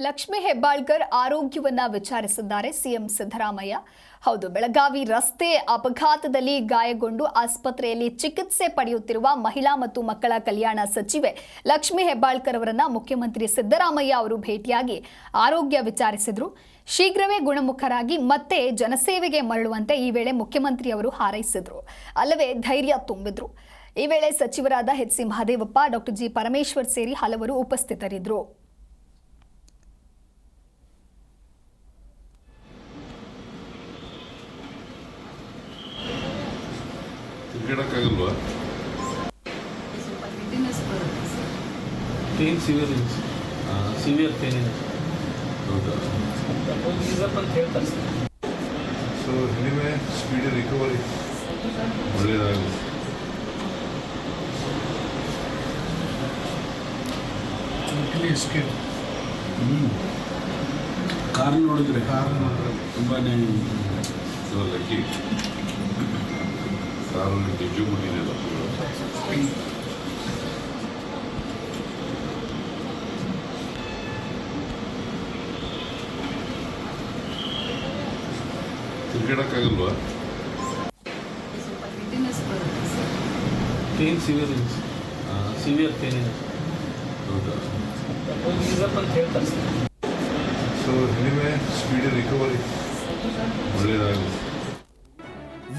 ಲಕ್ಷ್ಮಿ ಹೆಬ್ಬಾಳ್ಕರ್ ಆರೋಗ್ಯವನ್ನ ವಿಚಾರಿಸಿದ್ದಾರೆ ಸಿಎಂ ಸಿದ್ದರಾಮಯ್ಯ. ಹೌದು, ಬೆಳಗಾವಿ ರಸ್ತೆ ಅಪಘಾತದಲ್ಲಿ ಗಾಯಗೊಂಡು ಆಸ್ಪತ್ರೆಯಲ್ಲಿ ಚಿಕಿತ್ಸೆ ಪಡೆಯುತ್ತಿರುವ ಮಹಿಳಾ ಮತ್ತು ಮಕ್ಕಳ ಕಲ್ಯಾಣ ಸಚಿವೆ ಲಕ್ಷ್ಮಿ ಹೆಬ್ಬಾಳ್ಕರ್ ಅವರನ್ನ ಮುಖ್ಯಮಂತ್ರಿ ಸಿದ್ದರಾಮಯ್ಯ ಅವರು ಭೇಟಿಯಾಗಿ ಆರೋಗ್ಯ ವಿಚಾರಿಸಿದ್ರು. ಶೀಘ್ರವೇ ಗುಣಮುಖರಾಗಿ ಮತ್ತೆ ಜನಸೇವೆಗೆ ಮರಳುವಂತೆ ಈ ವೇಳೆ ಮುಖ್ಯಮಂತ್ರಿ ಅವರು ಹಾರೈಸಿದ್ರು. ಅಲ್ಲವೇ ಧೈರ್ಯ ತುಂಬಿದ್ರು. ಈ ವೇಳೆ ಸಚಿವರಾದ H C Mahadevappa, doctor G Parameshwar ಸೇರಿ ಹಲವರು ಉಪಸ್ಥಿತರಿದ್ದರು. ತಿರ್ಗಾಡಕ್ಕಾಗಲ್ವಾ? ಪೇನ್ ಸಿವಿಯರ್ ಸಿವಿಯರ್ ಪೇನ್ ಇದೆ. ಹೌದಾ? ಈಸಪ್ ಅಂತ ಹೇಳ್ತಾರೆ sir so anyway speed recovery ಒಳ್ಳೆಯದಾಗಲಿ ಕಾರ್ ನೋಡಿದ್ರೆ ಕಾರ್ ತುಂಬಾನೇ ಸೊ ಲಕ್ಕಿ ಡಿಗ್ಗಿ ಬಿಟ್ಟಿದೆಯಲ್ಲ ತಿರ್ಗಾಡಕ್ಕಾಗಲ್ವಾ ಪೇನ್ ಸಿವಿಯರ್ ಸಿವಿಯರ್ ಪೇನ್ ಇದೆ ಹೌದಾ ಈಸಪ್ ಅಂತ ಹೇಳ್ತಾರೆ ಸೊ ಎನಿವೆ ಸ್ಪೀಡ್ ರಿಕವರಿ ಒಳ್ಳೆಯದಾಗಲಿ